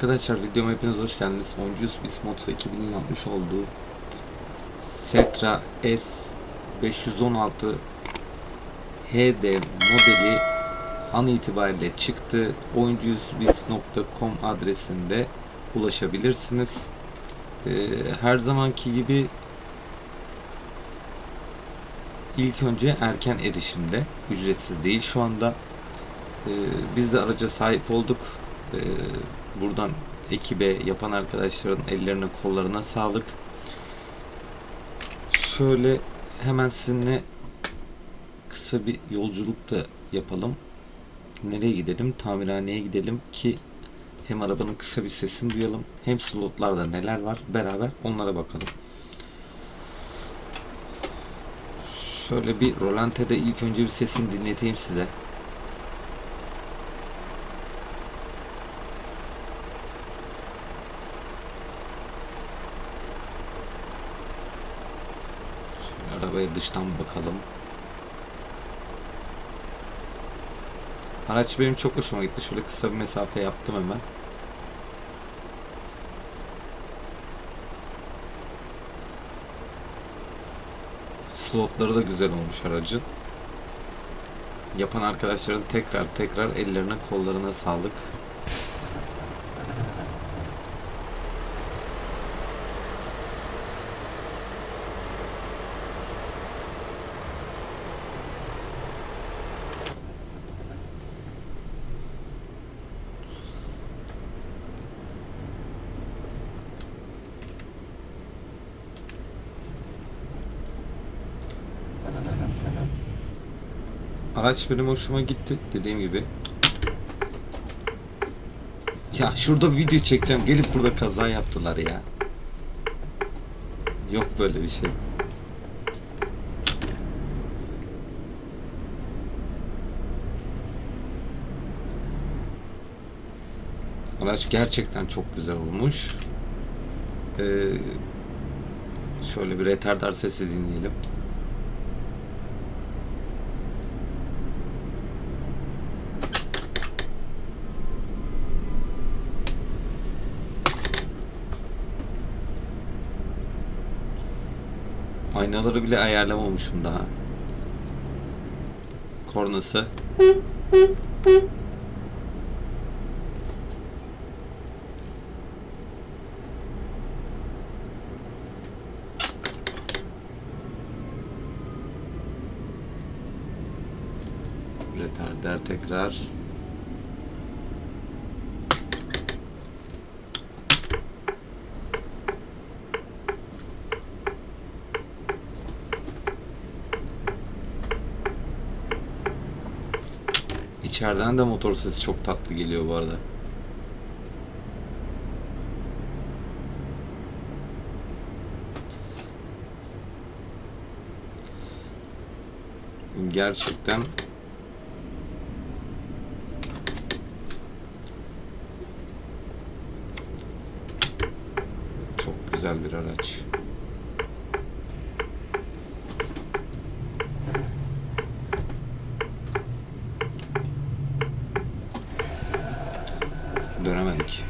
Arkadaşlar videoma hepiniz hoş geldiniz. Oyuncuyuz biz Motos ekibinin yapmış olduğu Setra S 516 HD modeli an itibariyle çıktı. Oyuncuyuzbiz.com adresinde ulaşabilirsiniz. Ee, her zamanki gibi ilk önce erken erişimde ücretsiz değil şu anda. Ee, biz de araca sahip olduk. Ee, buradan ekibe yapan arkadaşların ellerine kollarına sağlık. Şöyle hemen sizinle kısa bir yolculuk da yapalım. Nereye gidelim? Tamirhaneye gidelim ki hem arabanın kısa bir sesini duyalım hem slotlarda neler var beraber onlara bakalım. Şöyle bir Rolante'de ilk önce bir sesini dinleteyim size. Şöyle arabaya dıştan bakalım. Araç benim çok hoşuma gitti. Şöyle kısa bir mesafe yaptım hemen. Slotları da güzel olmuş aracın. Yapan arkadaşların tekrar tekrar ellerine kollarına sağlık. Araç benim hoşuma gitti dediğim gibi. Ya şurada video çekeceğim. Gelip burada kaza yaptılar ya. Yok böyle bir şey. Araç gerçekten çok güzel olmuş. Ee, şöyle bir retardar sesi dinleyelim. Aynaları bile ayarlamamışım daha. Kornası. Retarder tekrar. İçeriden de motor sesi çok tatlı geliyor bu arada. Gerçekten çok güzel bir araç. Dönemedik.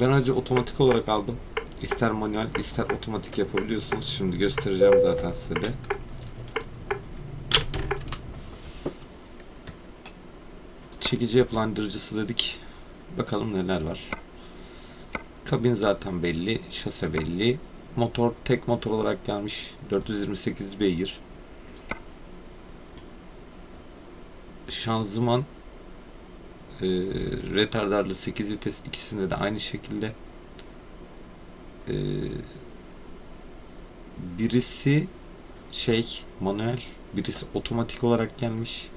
Ben aracı otomatik olarak aldım. İster manuel ister otomatik yapabiliyorsunuz. Şimdi göstereceğim zaten size de. Çekici yapılandırıcısı dedik. Bakalım neler var. Kabin zaten belli. Şase belli. Motor tek motor olarak gelmiş. 428 beygir. Şanzıman e, retardarlı 8 vites ikisinde de aynı şekilde. E, birisi şey manuel, birisi otomatik olarak gelmiş.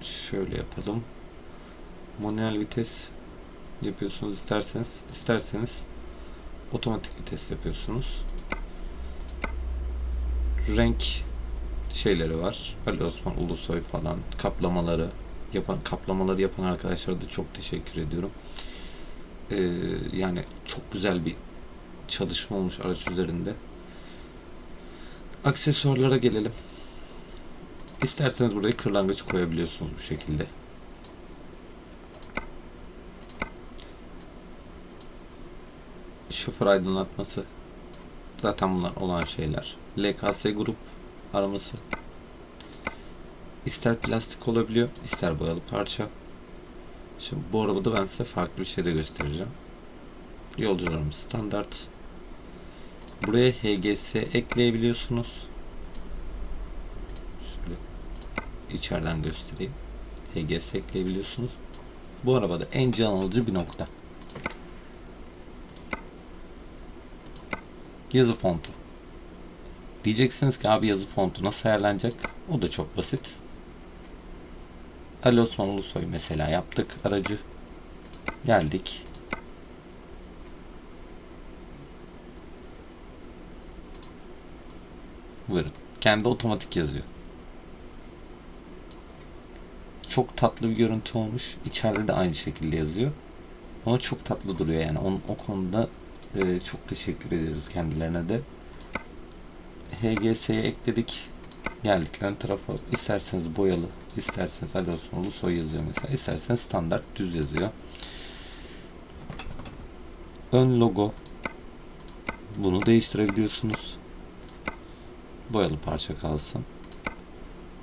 Şöyle yapalım manuel vites yapıyorsunuz isterseniz isterseniz otomatik vites yapıyorsunuz. Renk şeyleri var. Ali Osman Ulusoy falan kaplamaları yapan kaplamaları yapan arkadaşlara da çok teşekkür ediyorum. Ee, yani çok güzel bir çalışma olmuş araç üzerinde. Aksesuarlara gelelim. İsterseniz buraya kırlangıç koyabiliyorsunuz bu şekilde. Şoför aydınlatması. Zaten bunlar olan şeyler. LKS grup araması. İster plastik olabiliyor, ister boyalı parça. Şimdi bu arabada ben size farklı bir şey de göstereceğim. Yolcularımız standart. Buraya HGS ekleyebiliyorsunuz. Şöyle içeriden göstereyim. HGS ekleyebiliyorsunuz. Bu arabada en can alıcı bir nokta. Yazı fontu. Diyeceksiniz ki abi yazı fontu nasıl ayarlanacak? O da çok basit. Ali Osman Ulusoy mesela yaptık aracı. Geldik. Buyurun. Kendi otomatik yazıyor. Çok tatlı bir görüntü olmuş. İçeride de aynı şekilde yazıyor. Ama çok tatlı duruyor yani. Onun, o konuda e, çok teşekkür ediyoruz kendilerine de. HGS'ye ekledik. Geldik ön tarafa. İsterseniz boyalı, isterseniz Ali Osman Ulusoy yazıyor mesela. İsterseniz standart düz yazıyor. Ön logo. Bunu değiştirebiliyorsunuz. Boyalı parça kalsın.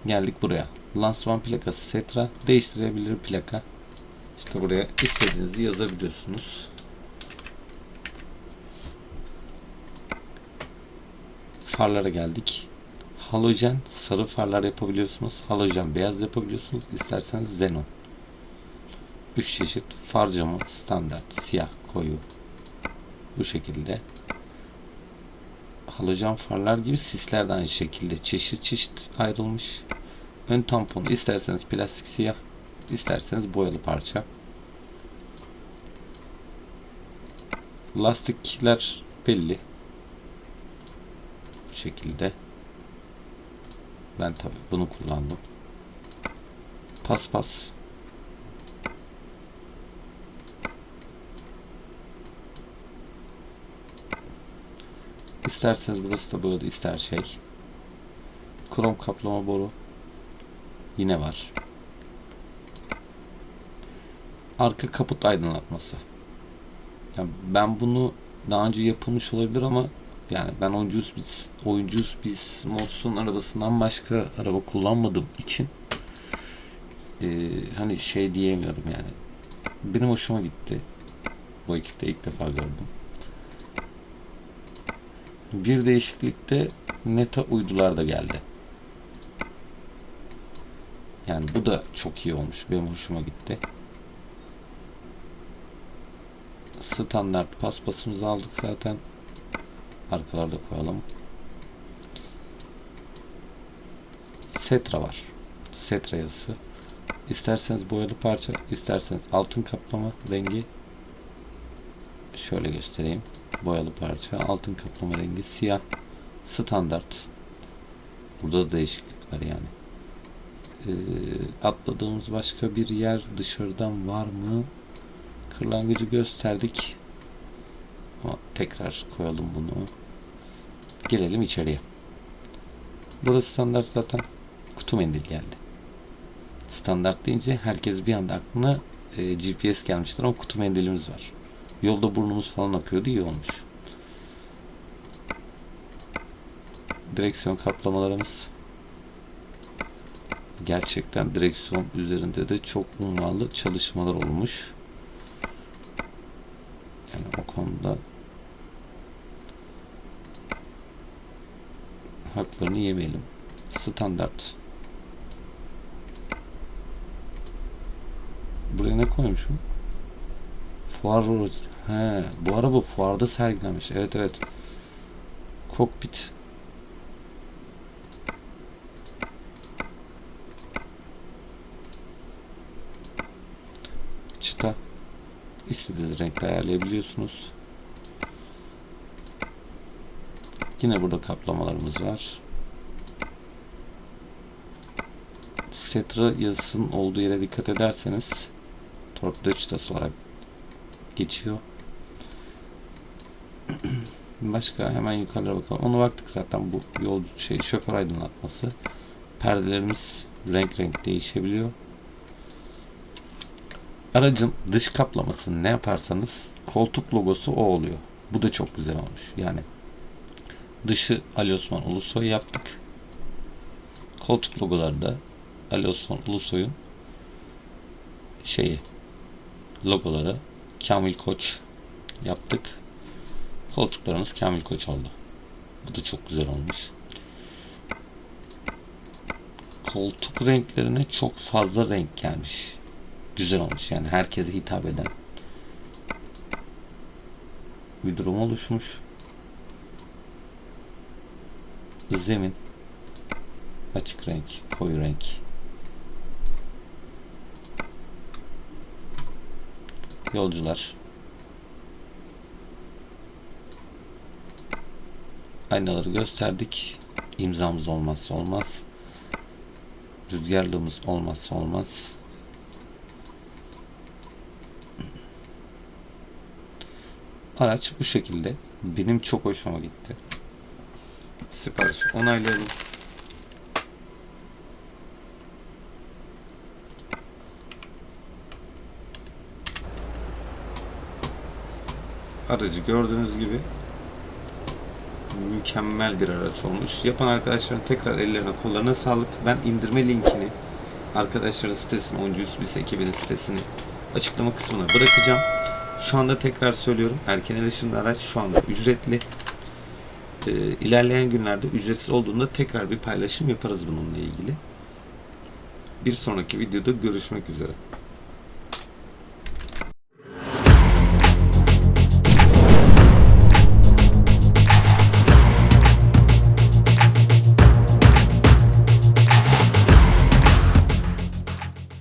Geldik buraya. Lansman plakası Setra. Değiştirebilir plaka. İşte buraya istediğinizi yazabiliyorsunuz. Farlara geldik. Halojen sarı farlar yapabiliyorsunuz. Halojen beyaz yapabiliyorsunuz. İsterseniz xenon. 3 çeşit far camı standart siyah koyu bu şekilde halojen farlar gibi sisler de aynı şekilde çeşit çeşit ayrılmış. Ön tampon isterseniz plastik siyah, isterseniz boyalı parça. Lastikler belli. Şekilde. Ben tabi bunu kullandım. Paspas. İsterseniz burası da böyle ister şey. Krom kaplama boru. Yine var. Arka kaput aydınlatması. Yani ben bunu daha önce yapılmış olabilir ama yani ben oyuncuyuz biz oyuncuyuz biz Mods'un arabasından başka araba kullanmadığım için e, hani şey diyemiyorum yani. Benim hoşuma gitti. Bu ekipte ilk defa gördüm. Bir değişiklikte neta uydular da geldi. Yani bu da çok iyi olmuş. Benim hoşuma gitti. Standart paspasımızı aldık zaten. Arkalarda koyalım. Setra var. Setra yazısı. İsterseniz boyalı parça, isterseniz altın kaplama rengi. Şöyle göstereyim. Boyalı parça, altın kaplama rengi, siyah, standart. Burada da değişiklik var yani. Ee, atladığımız başka bir yer dışarıdan var mı? Kırlangıcı gösterdik. Ama tekrar koyalım bunu. Gelelim içeriye. Burası standart zaten kutu mendil geldi. Standart deyince herkes bir anda aklına e, GPS gelmiştir ama kutu mendilimiz var. Yolda burnumuz falan akıyordu iyi olmuş. Direksiyon kaplamalarımız gerçekten direksiyon üzerinde de çok ummalı çalışmalar olmuş. Yani o konuda haklarını yemeyelim. Standart. Buraya ne koymuşum? Fuar. He, bu araba fuarda sergilenmiş. Evet evet. Kokpit. Çıta. İstediğiniz renkte ayarlayabiliyorsunuz. Yine burada kaplamalarımız var. Setra yazısının olduğu yere dikkat ederseniz torpido çıtası olarak geçiyor. Başka hemen yukarılara bakalım. Onu baktık zaten bu yolcu şey şoför aydınlatması. Perdelerimiz renk renk değişebiliyor. Aracın dış kaplamasını ne yaparsanız koltuk logosu o oluyor. Bu da çok güzel olmuş. Yani dışı Ali Osman Ulusoy yaptık. Koltuk logoları da Ali Osman Ulusoy'un şeyi logoları Kamil Koç yaptık. Koltuklarımız Kamil Koç oldu. Bu da çok güzel olmuş. Koltuk renklerine çok fazla renk gelmiş. Güzel olmuş yani herkese hitap eden bir durum oluşmuş. Zemin açık renk, koyu renk. Yolcular aynaları gösterdik. İmzamız olmazsa olmaz. Rüzgarlığımız olmazsa olmaz. Araç bu şekilde. Benim çok hoşuma gitti. Sipariş onaylayalım. Aracı gördüğünüz gibi mükemmel bir araç olmuş. Yapan arkadaşların tekrar ellerine kollarına sağlık. Ben indirme linkini arkadaşların sitesine, Oyuncu Üsbüs ekibinin sitesini açıklama kısmına bırakacağım. Şu anda tekrar söylüyorum. Erken erişimli araç şu anda ücretli. Ee, ilerleyen günlerde ücretsiz olduğunda tekrar bir paylaşım yaparız bununla ilgili. Bir sonraki videoda görüşmek üzere.